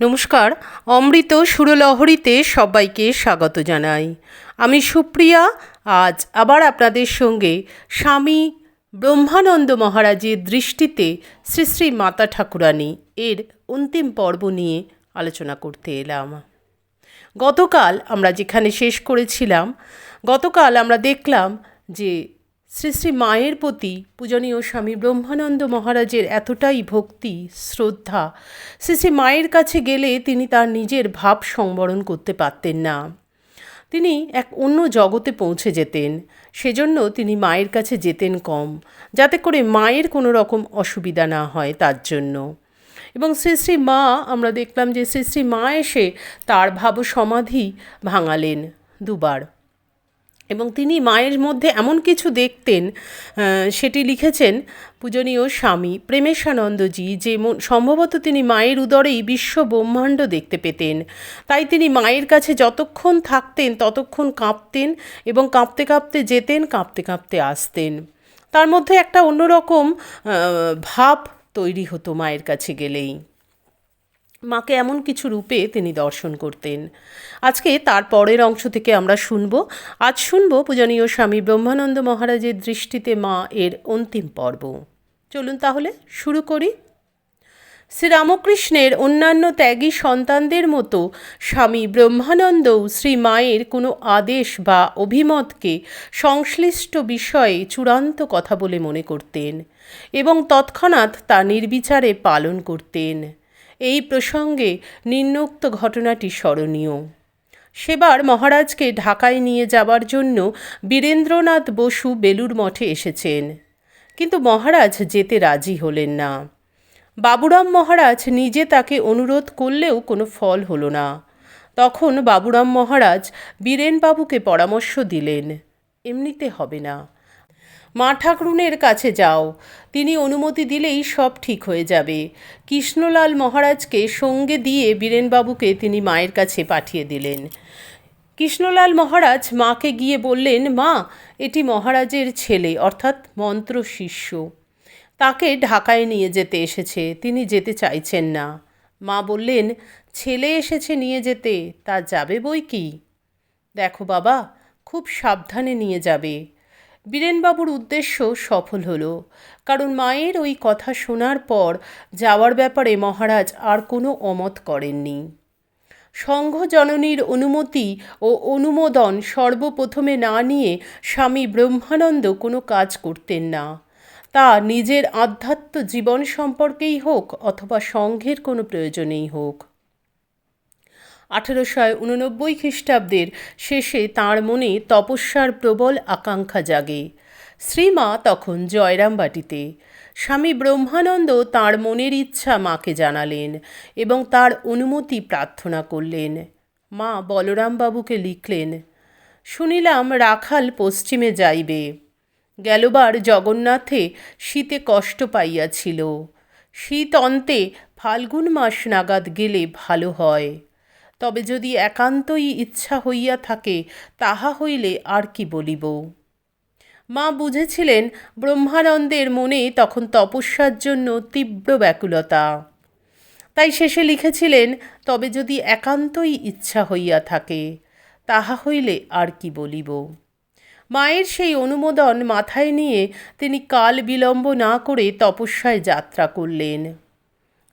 নমস্কার, অমৃত সুরলহরীতে সবাইকে স্বাগত জানাই। আমি সুপ্রিয়া, আজ আবার আপনাদের সঙ্গে স্বামী ব্রহ্মানন্দ মহারাজের দৃষ্টিতে শ্রী শ্রী মাতা ঠাকুরানী এর অন্তিম পর্ব নিয়ে আলোচনা করতে এলাম। গতকাল আমরা যেখানে শেষ করেছিলাম, গতকাল আমরা দেখলাম যে শ্রী শ্রী মায়ের প্রতি পূজনীয় স্বামী ব্রহ্মানন্দ মহারাজের এতটাই ভক্তি, শ্রদ্ধা, শ্রী শ্রী মায়ের কাছে গেলে তিনি তার নিজের ভাব সংবরণ করতে পারতেন না। তিনি এক অন্য জগতে পৌঁছে যেতেন, সেজন্য তিনি মায়ের কাছে যেতেন কম, যাতে করে মায়ের কোনো রকম অসুবিধা না হয় তার জন্য। এবং শ্রী শ্রী মা, আমরা দেখলাম যে শ্রী শ্রী মা এসে তার ভাব সমাধি ভাঙালেন দুবার। এবং তিনি মায়ের মধ্যে এমন কিছু দেখতেন সেটি লিখেছেন পূজনীয় স্বামী প্রেমেশানন্দজি, যে সম্ভবত তিনি মায়ের উদরেই বিশ্ব ব্রহ্মাণ্ড দেখতে পেতেন। তাই তিনি মায়ের কাছে যতক্ষণ থাকতেন, ততক্ষণ কাঁপতেন এবং কাঁপতে কাঁপতে যেতেন, কাঁপতে কাঁপতে আসতেন। তার মধ্যে একটা অন্যরকম ভাব তৈরি হতো মায়ের কাছে গেলেই। মাকে এমন কিছু রূপে তিনি দর্শন করতেন। আজকে তার পরের অংশ থেকে আমরা শুনব। আজ শুনব পূজনীয় স্বামী ব্রহ্মানন্দ মহারাজের দৃষ্টিতে মা এর অন্তিম পর্ব। চলুন তাহলে শুরু করি। শ্রীরামকৃষ্ণের অন্যান্য ত্যাগী সন্তানদের মতো স্বামী ব্রহ্মানন্দও শ্রী মায়ের কোনো আদেশ বা অভিমতকে সংশ্লিষ্ট বিষয়ে চূড়ান্ত কথা বলে মনে করতেন এবং তৎক্ষণাৎ তা নির্বিচারে পালন করতেন। এই প্রসঙ্গে নিম্নোক্ত ঘটনাটি স্মরণীয়। সেবার মহারাজকে ঢাকায় নিয়ে যাবার জন্য বীরেন্দ্রনাথ বসু বেলুর মঠে এসেছেন। কিন্তু মহারাজ যেতে রাজি হলেন না। বাবুরাম মহারাজ নিজে তাকে অনুরোধ করলেও কোনো ফল হলো না। তখন বাবুরাম মহারাজ বীরেনবাবুকে পরামর্শ দিলেন, এমনিতে হবে না। মা ঠাকরুনের কাছে যাও। তিনি অনুমতি দিলেই সব ঠিক হয়ে যাবে। কৃষ্ণলাল মহারাজকে সঙ্গে দিয়ে বীরেনবাবুকে তিনি মায়ের কাছে পাঠিয়ে দিলেন। কৃষ্ণলাল মহারাজ মাকে গিয়ে বললেন, মা, এটি মহারাজের ছেলে, অর্থাৎ মন্ত্র শিষ্য। তাকে ঢাকায় নিয়ে যেতে এসেছে, তিনি যেতে চাইছেন না। মা বললেন, ছেলে এসেছে নিয়ে যেতে, তা যাবে বই কি? দেখো বাবা, খুব সাবধানে নিয়ে যাবে। বীরেনবাবুর উদ্দেশ্য সফল হলো। কারণ মায়ের ওই কথা শোনার পর যাওয়ার ব্যাপারে মহারাজ আর কোনো অমত করেননি। সংঘ জননীর অনুমতি ও অনুমোদন সর্বপ্রথমে না নিয়ে স্বামী ব্রহ্মানন্দ কোনো কাজ করতেন না। তা নিজের আধ্যাত্ম জীবন সম্পর্কেই হোক অথবা সংঘের কোনো প্রয়োজনেই হোক। আঠেরোশো উননব্বই খ্রিস্টাব্দের শেষে তাঁর মনে তপস্যার প্রবল আকাঙ্ক্ষা জাগে। শ্রীমা তখন জয়রামবাটিতে। স্বামী ব্রহ্মানন্দ তাঁর মনের ইচ্ছা মাকে জানালেন এবং তার অনুমতি প্রার্থনা করলেন। মা বলরামবাবুকে লিখলেন, শুনিলাম রাখাল পশ্চিমে যাইবে। গেলবার জগন্নাথে শীতে কষ্ট পাইয়াছিল। শীত অন্তে ফাল্গুন মাস নাগাদ গেলে ভালো হয়। তবে যদি একান্তই ইচ্ছা হইয়া থাকে, তাহা হইলে আর কি বলিব? মা বুঝেছিলেন ব্রহ্মানন্দের মনে তখন তপস্যার জন্য তীব্র ব্যাকুলতা। তাই শেষে লিখেছিলেন, তবে যদি একান্তই ইচ্ছা হইয়া থাকে, তাহা হইলে আর কি বলিব? মায়ের সেই অনুমোদন মাথায় নিয়ে তিনি কাল বিলম্ব না করে তপস্যায় যাত্রা করলেন।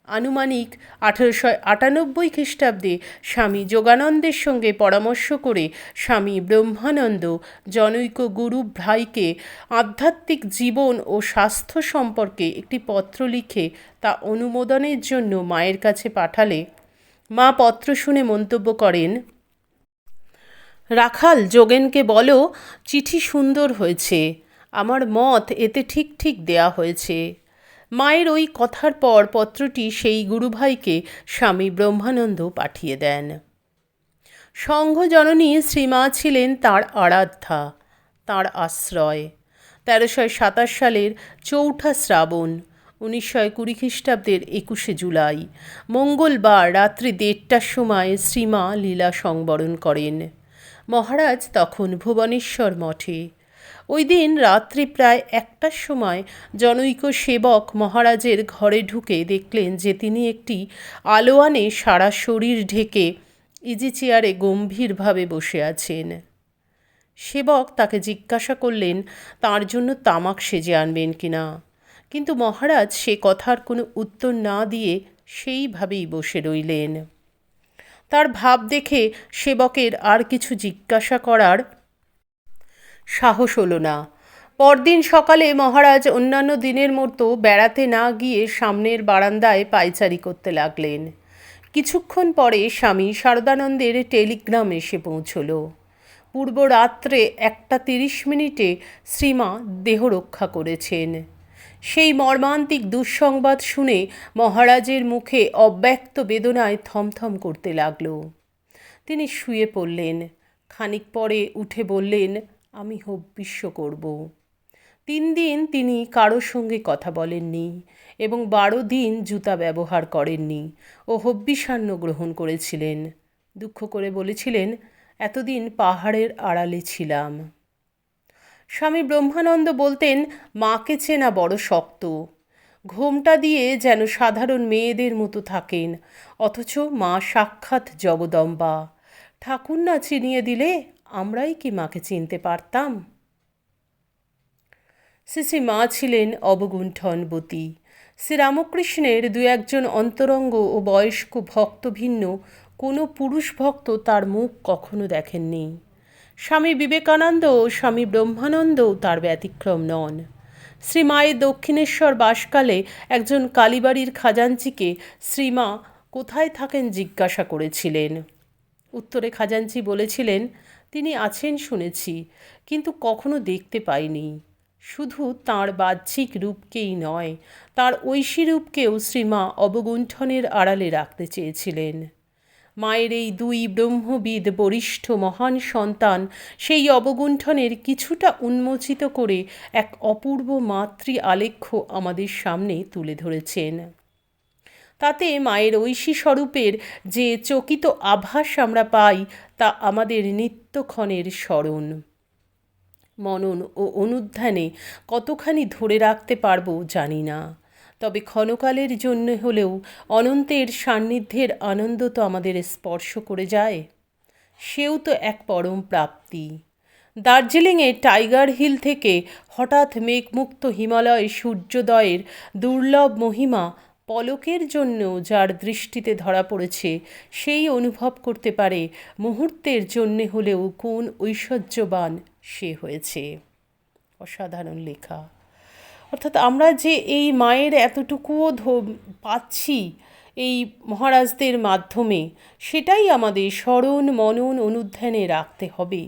আনুমানিক আঠেরোশো আটানব্বই খ্রিস্টাব্দে স্বামী যোগানন্দের সঙ্গে পরামর্শ করে স্বামী ব্রহ্মানন্দ জনৈক গুরু ভাইকে আধ্যাত্মিক জীবন ও স্বাস্থ্য সম্পর্কে একটি পত্র লিখে তা অনুমোদনের জন্য মায়ের কাছে পাঠালে। মা পত্র শুনে মন্তব্য করেন, রাখাল, যোগেনকে বলো, চিঠি সুন্দর হয়েছে। আমার মত এতে ঠিক ঠিক দেয়া হয়েছে। মায়ের ওই কথার পর পত্রটি সেই গুরুভাইকে স্বামী ব্রহ্মানন্দ পাঠিয়ে দেন। সংঘ জননী শ্রীমা ছিলেন তার আরাধ্যা, তার আশ্রয়। তেরোশো সাতাশ সালের চৌঠা শ্রাবণ উনিশশো কুড়ি খ্রিস্টাব্দের একুশে জুলাই, মঙ্গলবার রাত্রি দেড়টার সময় শ্রীমা লীলা সংবরণ করেন। মহারাজ তখন ভুবনেশ্বর মঠে ওই দিন রাত্রি প্রায় একটার সময় জনৈক সেবক মহারাজের ঘরে ঢুকে দেখলেন যে তিনি একটি আলোয়ানে সারা শরীর ঢেকে ইজি চেয়ারে গম্ভীরভাবে বসে আছেন। সেবক তাকে জিজ্ঞাসা করলেন, তার জন্য তামাক সেজে আনবেন কিনা কিন্তু মহারাজ সে কথার কোনো উত্তর না দিয়ে সেইভাবেই বসে রইলেন। তার ভাব দেখে সেবকের আর কিছু জিজ্ঞাসা করার সাহস হলো না। পরদিন সকালে মহারাজ অন্যান্য দিনের মতো বেড়াতে না গিয়ে সামনের বারান্দায় পায়চারি করতে লাগলেন। কিছুক্ষণ পরে স্বামী শারদানন্দের টেলিগ্রাম এসে পৌঁছল। পূর্ব রাত্রে একটা তিরিশ মিনিটে শ্রীমা দেহ রক্ষা করেছেন। সেই মর্মান্তিক দুঃসংবাদ শুনে মহারাজের মুখে অব্যক্ত বেদনায় থমথম করতে লাগল। তিনি শুয়ে পড়লেন। খানিক পরে উঠে বললেন আমি হব্বিষ্য করব। তিন দিন তিনি কারোর সঙ্গে কথা বলেননি এবং বারো দিন জুতা ব্যবহার করেননি ও হব্বিষান্ন গ্রহণ করেছিলেন। দুঃখ করে বলেছিলেন, এতদিন পাহাড়ের আড়ালে ছিলাম। স্বামী ব্রহ্মানন্দ বলতেন, মাকে চেনা বড় শক্ত। ঘোমটা দিয়ে যেন সাধারণ মেয়েদের মতো থাকেন, অথচ মা সাক্ষাৎ জগদম্বা। ঠাকুর না চিনিয়ে দিলে আমরাই কি মাকে চিনতে পারতাম? শ্রী মা ছিলেন অবগুণ্ঠনবতী। শ্রীরামকৃষ্ণের দু একজন অন্তরঙ্গ ও বয়স্ক ভক্ত ভিন্ন কোনো পুরুষ ভক্ত তার মুখ কখনো দেখেননি। স্বামী বিবেকানন্দ ও স্বামী ব্রহ্মানন্দও তার ব্যতিক্রম নন। শ্রীমায়ের দক্ষিণেশ্বর বাসকালে একজন কালীবাড়ির খাজাঞ্চিকে শ্রীমা কোথায় থাকেন জিজ্ঞাসা করেছিলেন। উত্তরে খাজাঞ্চি বলেছিলেন তিনি আছেন শুনেছি, কিন্তু কখনো দেখতে পাইনি। শুধু তাঁর বাহ্যিক রূপকেই নয়, তার ঐশী রূপকেও শ্রীমা অবগুণ্ঠনের আড়ালে রাখতে চেয়েছিলেন। মায়ের এই দুই ব্রহ্মবিদ বরিষ্ঠ মহান সন্তান সেই অবগুণ্ঠনের কিছুটা উন্মোচিত করে এক অপূর্ব মাতৃ আলেখ্য আমাদের সামনে তুলে ধরেছেন। তাতে মায়ের ঐশী স্বরূপের যে চকিত আভাস আমরা পাই, তা আমাদের নিত্যক্ষণের স্মরণ। মনন ও অনুধ্যানে কতখানি ধরে রাখতে পারব জানি না। তবে ক্ষণকালের জন্য হলেও অনন্তের সান্নিধ্যের আনন্দ তো আমাদের স্পর্শ করে যায়। সেও তো এক পরম প্রাপ্তি। দার্জিলিংয়ে টাইগার হিল থেকে হঠাৎ মেঘমুক্ত হিমালয় সূর্যোদয়ের দুর্লভ মহিমা পলকের জন্য যার দৃষ্টিতে ধরা পড়েছে, সেই অনুভব করতে পারে মুহূর্তের জন্যে হলেও কোন ঐশ্বর্যবান সে হয়েছে। অসাধারণ লেখা। অর্থাৎ আমরা যে এই মায়ের এতটুকুও পাচ্ছি এই মহারাজদের মাধ্যমে, সেটাই আমাদের স্মরণ, মনন, অনুধ্যানে রাখতে হবে।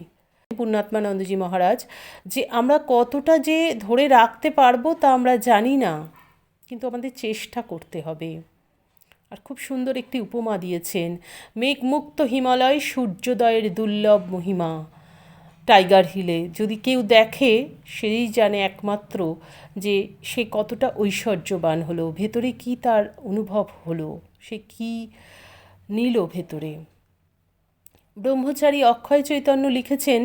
পুণ্যাত্মানন্দজি মহারাজ, যে আমরা কতটা যে ধরে রাখতে পারব তা আমরা জানি না। কিন্তু আমাদের চেষ্টা করতে হবে। আর খুব সুন্দর একটি উপমা দিয়েছেন মেঘমুক্ত হিমালয়, সূর্যোদয়ের দুর্লভ মহিমা। টাইগার হিলে, যদি কেউ দেখে, সেই জানে একমাত্র যে সে কতটা ঐশ্বর্যবান হলো, ভেতরে কি তার অনুভব হলো, সে কি নিল ভেতরে। ব্রহ্মচারী অক্ষয় চৈতন্য লিখেছেন,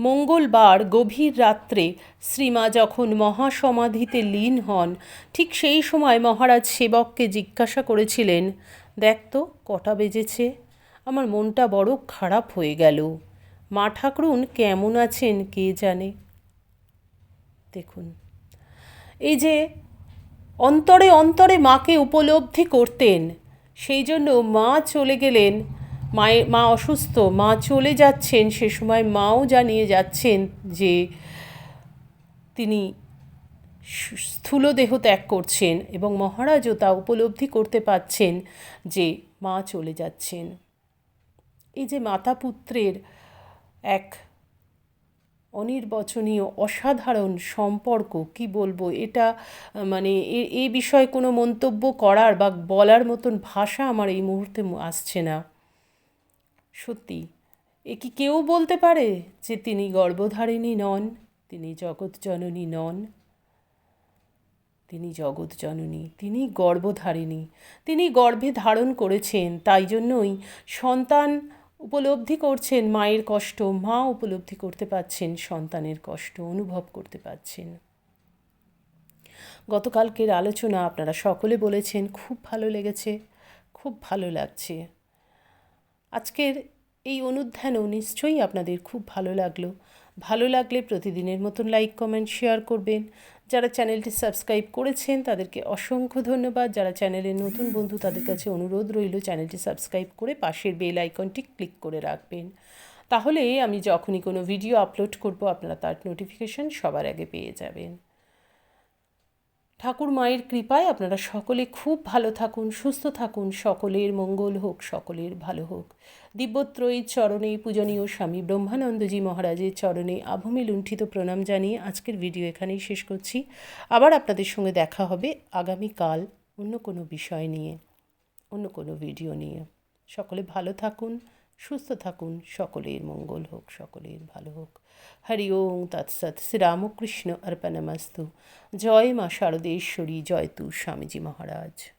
মঙ্গলবার গভীর রাত্রে শ্রীমা যখন মহাসমাধিতে লীন হন, ঠিক সেই সময় মহারাজ সেবককে জিজ্ঞাসা করেছিলেন, দেখ তো, কটা বেজেছে? আমার মনটা বড় খারাপ হয়ে গেল। মা ঠাকরুন কেমন আছেন কে জানে? দেখুন, এই যে অন্তরে অন্তরে মাকে উপলব্ধি করতেন, সেই জন্য মা চলে গেলেন মায়ের মা অসুস্থ, মা চলে যাচ্ছেন, সে সময় মাও জানিয়ে যাচ্ছেন যে তিনি স্থূল দেহ ত্যাগ করছেন এবং মহারাজও তা উপলব্ধি করতে পাচ্ছেন যে মা চলে যাচ্ছেন। এই যে মাতা পুত্রের এক অনির্বচনীয় অসাধারণ সম্পর্ক, কি বলব? এটা মানে এই বিষয়ে কোনো মন্তব্য করার বা বলার মতন ভাষা আমার এই মুহূর্তে আসছে না। সত্যি, এ কি কেউ বলতে পারে যে তিনি গর্ভধারিণী নন, তিনি জগৎ জননী নন? তিনি জগৎ জননী, তিনি গর্ভধারিণী, তিনি গর্ভে ধারণ করেছেন, তাই জন্যই সন্তান উপলব্ধি করছেন, মায়ের কষ্ট, মা উপলব্ধি করতে পারছেন সন্তানের কষ্ট অনুভব করতে পারছেন গতকালকের আলোচনা আপনারা সকলে বলেছেন, খুব ভালো লেগেছে, খুব ভালো লাগছে। আজকের এই অনুধ্যানও নিশ্চয়ই আপনাদের খুব ভালো লাগল। ভালো লাগলে প্রতিদিনের মতন লাইক কমেন্ট শেয়ার করবেন। যারা চ্যানেলটি সাবস্ক্রাইব করেছেন, তাদেরকে অসংখ্য ধন্যবাদ। যারা চ্যানেলের নতুন বন্ধু, তাদের কাছে অনুরোধ রইল চ্যানেলটি সাবস্ক্রাইব করে পাশের বেল আইকনটি ক্লিক করে রাখবেন। তাহলে আমি যখনই কোনো ভিডিও আপলোড করব, আপনারা তার নোটিফিকেশন সবার আগে পেয়ে যাবেন। ঠাকুর মায়ের কৃপায় আপনারা সকলে খুব ভালো থাকুন, সুস্থ থাকুন। সকলের মঙ্গল হোক, সকলের ভালো হোক। দিব্যত্রয়ীর চরণে পূজনীয় স্বামী ব্রহ্মানন্দজি মহারাজের চরণে আভূমি লুণ্ঠিত প্রণাম জানিয়ে আজকের ভিডিও এখানেই শেষ করছি। আবার আপনাদের সঙ্গে দেখা হবে আগামীকাল অন্য কোনো বিষয় নিয়ে, অন্য কোনো ভিডিও নিয়ে। সকলে ভালো থাকুন। সুস্থ থাকুন, সকলের মঙ্গল হোক, সকলের ভালো হোক। হরি ওং তৎসৎ শ্রীরামকৃষ্ণ অর্পণমস্তু। জয় মা শারদেশ্বরী, জয় তু স্বামীজি মহারাজ।